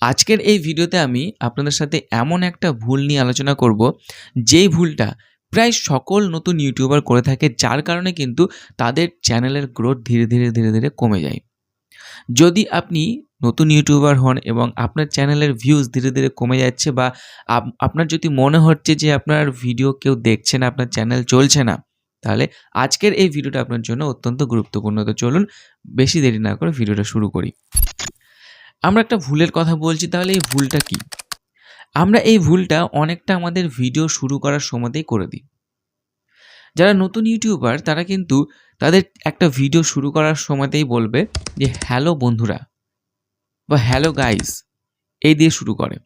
আজকের এই ভিডিওতে আমি আপনাদের সাথে এমন একটা ভুল নিয়ে আলোচনা করব, যেই ভুলটা প্রায় সকল নতুন ইউটিউবার করে থাকে, যার কারণে কিন্তু তাদের চ্যানেলের গ্রোথ ধীরে ধীরে ধীরে ধীরে কমে যায়। যদি আপনি নতুন ইউটিউবার হন এবং আপনার চ্যানেলের ভিউজ ধীরে ধীরে কমে যাচ্ছে বা আপ- আপনার যদি মনে হচ্ছে যে আপনার ভিডিও কেউ দেখছে না, আপনার চ্যানেল চলছে না, তাহলে আজকের এই ভিডিওটা আপনার জন্য অত্যন্ত গুরুত্বপূর্ণ। তো চলুন, বেশি দেরি না করে ভিডিওটা শুরু করি। আমরা একটা ভুলের কথা বলছি, তাহলে এই ভুলটা কি? আমরা এই ভুলটা অনেকটা আমাদের ভিডিও শুরু করার সময়তেই করে দিই। যারা নতুন ইউটিউবার, তারা কিন্তু তাদের একটা ভিডিও শুরু করার সময়তেই বলবে যে, হ্যালো বন্ধুরা বা হ্যালো গাইস এই দিয়ে শুরু করে।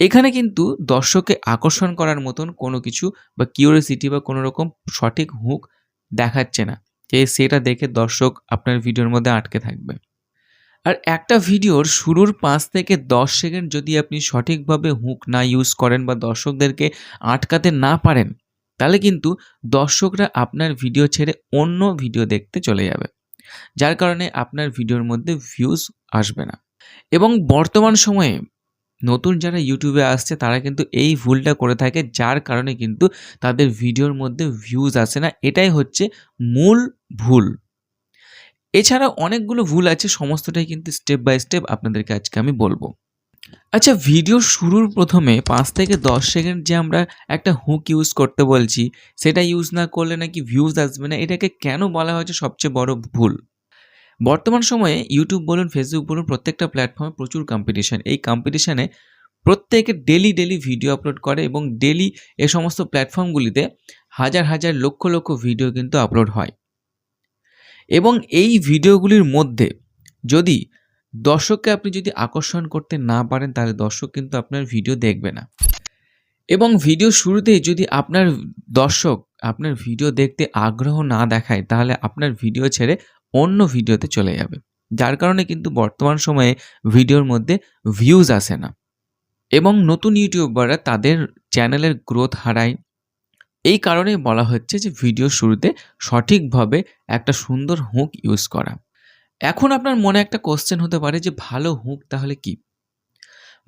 এখানে কিন্তু দর্শককে আকর্ষণ করার মতন কোনো কিছু বা কিউরিয়াসিটি বা কোনো রকম সঠিক হুক দেখাচ্ছে না। যে সেটা দেখে দর্শক আপনার ভিডিওর মধ্যে আটকে থাকবে। আর একটা ভিডিওর শুরুর পাঁচ থেকে দশ সেকেন্ড যদি আপনি সঠিকভাবে হুক না ইউজ করেন বা দর্শকদেরকে আটকাতে না পারেন, তাহলে কিন্তু দর্শকরা আপনার ভিডিও ছেড়ে অন্য ভিডিও দেখতে চলে যাবে, যার কারণে আপনার ভিডিওর মধ্যে ভিউজ আসবে না। এবং বর্তমান সময়ে নতুন যারা ইউটিউবে আসছে, তারা কিন্তু এই ভুলটা করে থাকে, যার কারণে কিন্তু তাদের ভিডিওর মধ্যে ভিউজ আসে না। এটাই হচ্ছে মূল ভুল। এছাড়া অনেকগুলো ভুল আছে, সমস্তটাই কিন্তু স্টেপ বাই স্টেপ আপনাদেরকে আজকে আমি বলব। আচ্ছা ভিডিও শুরুর প্রথমে পাঁচ থেকে দশ সেকেন্ড যে আমরা একটা হুক ইউজ করতে বলছি, সেটা ইউজ না করলে নাকি ভিউজ আসবে না, এটাকে কেন বলা হয়েছে সবচেয়ে বড় ভুল? বর্তমান সময়ে ইউটিউব বলুন ফেসবুক বলুন, প্রত্যেকটা প্ল্যাটফর্মে প্রচুর কম্পিটিশান এই কম্পিটিশানে প্রত্যেকে ডেলি ডেলি ভিডিও আপলোড করে এবং ডেলি এ সমস্ত প্ল্যাটফর্মগুলিতে হাজার হাজার, লক্ষ লক্ষ ভিডিও কিন্তু আপলোড হয়। এবং এই ভিডিওগুলির মধ্যে যদি দর্শককে আপনি যদি আকর্ষণ করতে না পারেন, তাহলে দর্শক কিন্তু আপনার ভিডিও দেখবে না। এবং ভিডিও শুরুতেই যদি আপনার দর্শক আপনার ভিডিও দেখতে আগ্রহ না দেখায়, তাহলে আপনার ভিডিও ছেড়ে অন্য ভিডিওতে চলে যাবে। যার কারণে কিন্তু বর্তমান সময়ে ভিডিওর মধ্যে ভিউজ আসে না। এবং নতুন ইউটিউবাররা তাদের চ্যানেলের গ্রোথ হারায়। এই কারণে বলা হচ্ছে যে ভিডিও শুরুতে সঠিকভাবে একটা সুন্দর হুক ইউজ করা। এখন আপনার মনে একটা কোশ্চেন হতে পারে যে ভালো হুক তাহলে কি?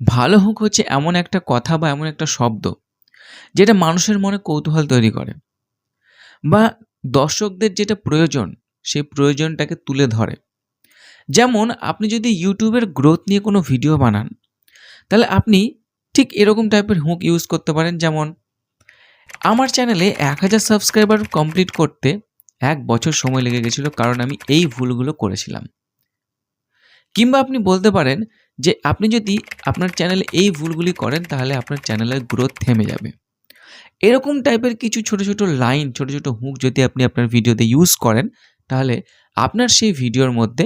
ভালো হুক হচ্ছে এমন একটা কথা বা এমন একটা শব্দ যেটা মানুষের মনে কৌতূহল তৈরি করে বা দর্শকদের যেটা প্রয়োজন সেই প্রয়োজনটাকে তুলে ধরে। যেমন আপনি যদি ইউটিউবের গ্রোথ নিয়ে কোনো ভিডিও বানান, তাহলে আপনি ঠিক এরকম টাইপের হুক ইউজ করতে পারেন যেমন আমার চ্যানেলে এক হাজার সাবস্ক্রাইবার কমপ্লিট করতে এক বছর সময় লেগে গেছিল কারণ আমি এই ভুলগুলো করেছিলাম। কিংবা আপনি বলতে পারেন যে আপনি যদি আপনার চ্যানেলে এই ভুলগুলি করেন তাহলে আপনার চ্যানেলের গ্রোথ থেমে যাবে। এরকম টাইপের কিছু ছোট ছোট লাইন ছোট ছোট হুক যদি আপনি আপনার ভিডিওতে ইউজ করেন, তাহলে আপনার সেই ভিডিওর মধ্যে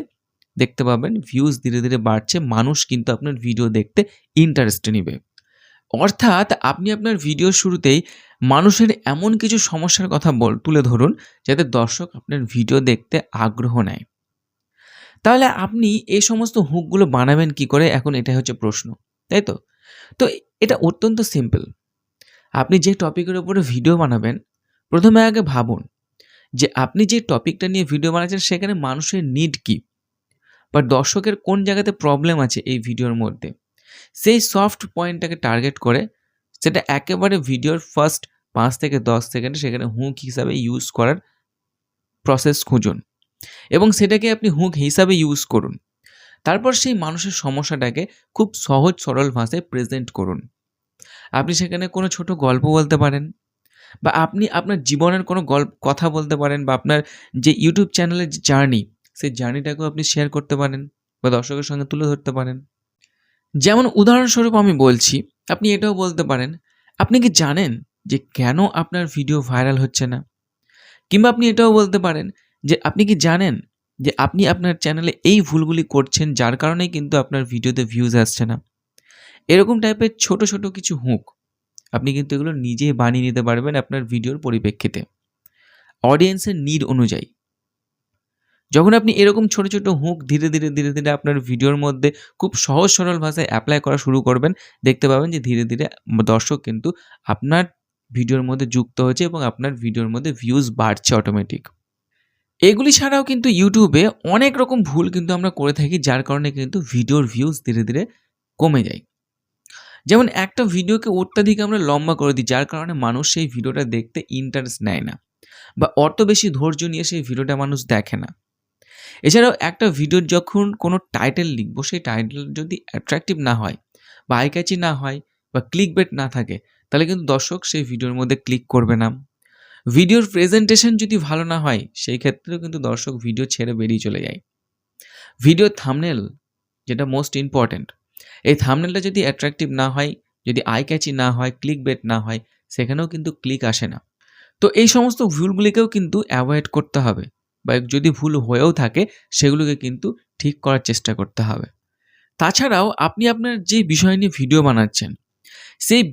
দেখতে পাবেন ভিউজ ধীরে ধীরে বাড়ছে, মানুষ কিন্তু আপনার ভিডিও দেখতে ইন্টারেস্ট নেবে। অর্থাৎ আপনি আপনার ভিডিও শুরুতেই মানুষের এমন কিছু সমস্যার কথা বল, তুলে ধরুন, যাতে দর্শক আপনার ভিডিও দেখতে আগ্রহ নেয়। তাহলে আপনি এই সমস্ত হুকগুলো বানাবেন কি করে? এখন এটাই হচ্ছে প্রশ্ন, তাই তো? তো এটা অত্যন্ত সিম্পল আপনি যে টপিকের উপরে ভিডিও বানাবেন, প্রথমে আগে ভাবুন যে আপনি যে টপিকটা নিয়ে ভিডিও বানাচ্ছেন, সেখানে মানুষের নিড কি? বা দর্শকের কোন জায়গাতে প্রবলেম আছে এই ভিডিওর মধ্যে? সেই সফট পয়েন্টটাকে টার্গেট করে, সেটা একেবারে ভিডিওর ফার্স্ট পাঁচ থেকে দশ সেকেন্ডে সেখানে হুক হিসাবে ইউজ করার প্রসেস খুঁজুন এবং সেটাকে আপনি হুক হিসাবে ইউজ করুন। তারপর সেই মানুষের সমস্যাটাকে খুব সহজ সরল ভাষায় প্রেজেন্ট করুন। আপনি সেখানে কোনো ছোট গল্প বলতে পারেন বা আপনি আপনার জীবনের কোনো গল্প, কথা বলতে পারেন বা আপনার যে ইউটিউব চ্যানেলের যে জার্নি সেই জার্নিটাকেও আপনি শেয়ার করতে পারেন বা দর্শকের সঙ্গে তুলে ধরতে পারেন। যেমন উদাহরণস্বরূপ আমি বলছি, আপনি এটাও বলতে পারেন, আপনি কি জানেন যে কেন আপনার ভিডিও ভাইরাল হচ্ছে না? কিংবা আপনি এটাও বলতে পারেন যে আপনি কি জানেন যে আপনি আপনার চ্যানেলে এই ভুলগুলি করছেন যার কারণেই কিন্তু আপনার ভিডিওতে ভিউজ আসছে না? এরকম টাইপের ছোট ছোট কিছু হুক, আপনি কিন্তু এগুলো নিজেই বানিয়ে নিতে পারবেন আপনার ভিডিওর পরিপ্রেক্ষিতে। অডিয়েন্সের নিড অনুযায়ী। যখন আপনি এরকম ছোট ছোট হুক ধীরে ধীরে ধীরে ধীরে আপনার ভিডিওর মধ্যে খুব সহজ সরল ভাষায় অ্যাপ্লাই করা শুরু করবেন, দেখতে পাবেন যে ধীরে ধীরে দর্শক কিন্তু আপনার ভিডিওর মধ্যে যুক্ত হচ্ছে এবং আপনার ভিডিওর মধ্যে ভিউজ বাড়ছে অটোমেটিক এগুলি ছাড়াও কিন্তু ইউটিউবে অনেক রকম ভুল কিন্তু আমরা করে থাকি, যার কারণে কিন্তু ভিডিওর ভিউজ ধীরে ধীরে কমে যায়। যেমন একটা ভিডিওকে অত্যাধিক আমরা লম্বা করে দিই, যার কারণে মানুষ সেই ভিডিওটা দেখতে ইন্টারেস্ট নেয় না বা অত বেশি ধৈর্য নিয়ে সেই ভিডিওটা মানুষ দেখে না। এছাড়াও একটা ভিডিওর যখন কোনো টাইটেল লিখব, সেই টাইটেল যদি অ্যাট্রাকটিভ না হয় বা আই ক্যাচি না হয় বা ক্লিক বেট না থাকে, তাহলে কিন্তু দর্শক সেই ভিডিওর মধ্যে ক্লিক করবে না। ভিডিওর প্রেজেন্টেশন যদি ভালো না হয়, সেই ক্ষেত্রেও কিন্তু দর্শক ভিডিও ছেড়ে বেরিয়ে চলে যায়। ভিডিও থামনেল যেটা মোস্ট ইম্পর্ট্যান্ট এই থামনেলটা যদি অ্যাট্রাকটিভ না হয়, যদি আই ক্যাচি না হয় ক্লিক বেট না হয়, সেখানেও কিন্তু ক্লিক আসে না। তো এই সমস্ত ভুলগুলিকেও কিন্তু অ্যাভয়েড করতে হবে। বা যদি ভুল হয়েও থাকে, সেগুলোকে কিন্তু ঠিক করার চেষ্টা করতে হবে। তাছাড়াও আপনি আপনার যে বিষয় নিয়ে ভিডিও বানাচ্ছেন, সেই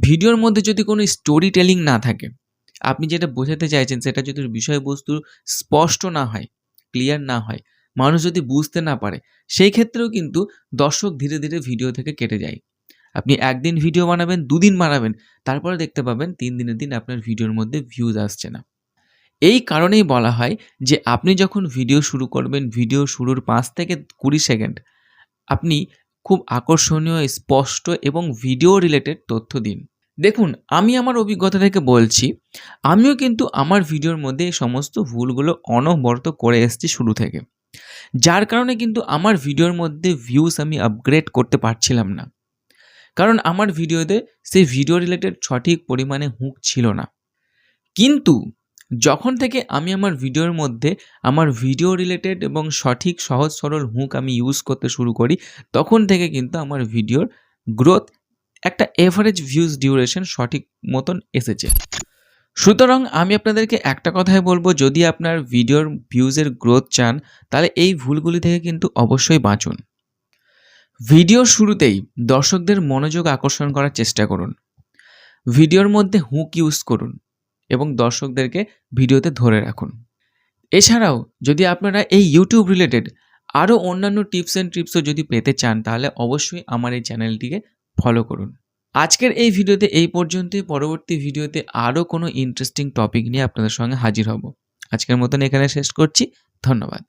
ভিডিওর মধ্যে যদি কোনো স্টোরি টেলিং না থাকে, আপনি যেটা বোঝাতে চাইছেন সেটা যদি বিষয়বস্তু স্পষ্ট না হয় ক্লিয়ার না হয়, মানুষ যদি বুঝতে না পারে, সেই ক্ষেত্রেও কিন্তু দর্শক ধীরে ধীরে ভিডিও থেকে কেটে যায়। আপনি একদিন ভিডিও বানাবেন, দুদিন বানাবেন, তারপরে দেখতে পাবেন তিন দিনের দিন আপনার ভিডিওর মধ্যে ভিউজ আসছে না। এই কারণেই বলা হয় যে আপনি যখন ভিডিও শুরু করবেন ভিডিও শুরুর পাঁচ থেকে কুড়ি সেকেন্ড আপনি খুব আকর্ষণীয়, স্পষ্ট এবং ভিডিও রিলেটেড তথ্য দিন। দেখুন, আমি আমার অভিজ্ঞতা থেকে বলছি, আমিও কিন্তু আমার ভিডিওর মধ্যে এই সমস্ত ভুলগুলো অনবরত করে এসেছি শুরু থেকে। যার কারণে কিন্তু আমার ভিডিওর মধ্যে ভিউজ আমি আপগ্রেড করতে পারছিলাম না। কারণ আমার ভিডিওতে সেই ভিডিও রিলেটেড সঠিক পরিমাণে হুঁক ছিল না। কিন্তু যখন থেকে আমি আমার ভিডিওর মধ্যে আমার ভিডিও রিলেটেড এবং সঠিক, সহজ, সরল হুঁক আমি ইউজ করতে শুরু করি, তখন থেকে কিন্তু আমার ভিডিওর গ্রোথ একটা এভারেজ ভিউজ ডিউরেশন সঠিক মতন এসেছে। সুতরাং আমি আপনাদেরকে একটা কথাই বলব, যদি আপনার ভিডিওর ভিউজের গ্রোথ চান, তাহলে এই ভুলগুলি থেকে কিন্তু অবশ্যই বাঁচুন। ভিডিওর শুরুতেই দর্শকদের মনোযোগ আকর্ষণ করার চেষ্টা করুন। ভিডিওর মধ্যে হুক ইউজ করুন। এবং দর্শকদেরকে ভিডিওতে ধরে রাখুন। এছাড়াও, যদি আপনারা এই ইউটিউব রিলেটেড আরও অন্যান্য টিপস অ্যান্ড ট্রিপসও যদি পেতে চান, তাহলে অবশ্যই আমার এই চ্যানেলটিকে ফলো করুন। আজকের এই ভিডিওতে এই পর্যন্তই। পরবর্তী ভিডিওতে আরও কোনো ইন্টারেস্টিং টপিক নিয়ে আপনাদের সঙ্গে হাজির হব। আজকের মতন এখানে শেষ করছি। ধন্যবাদ।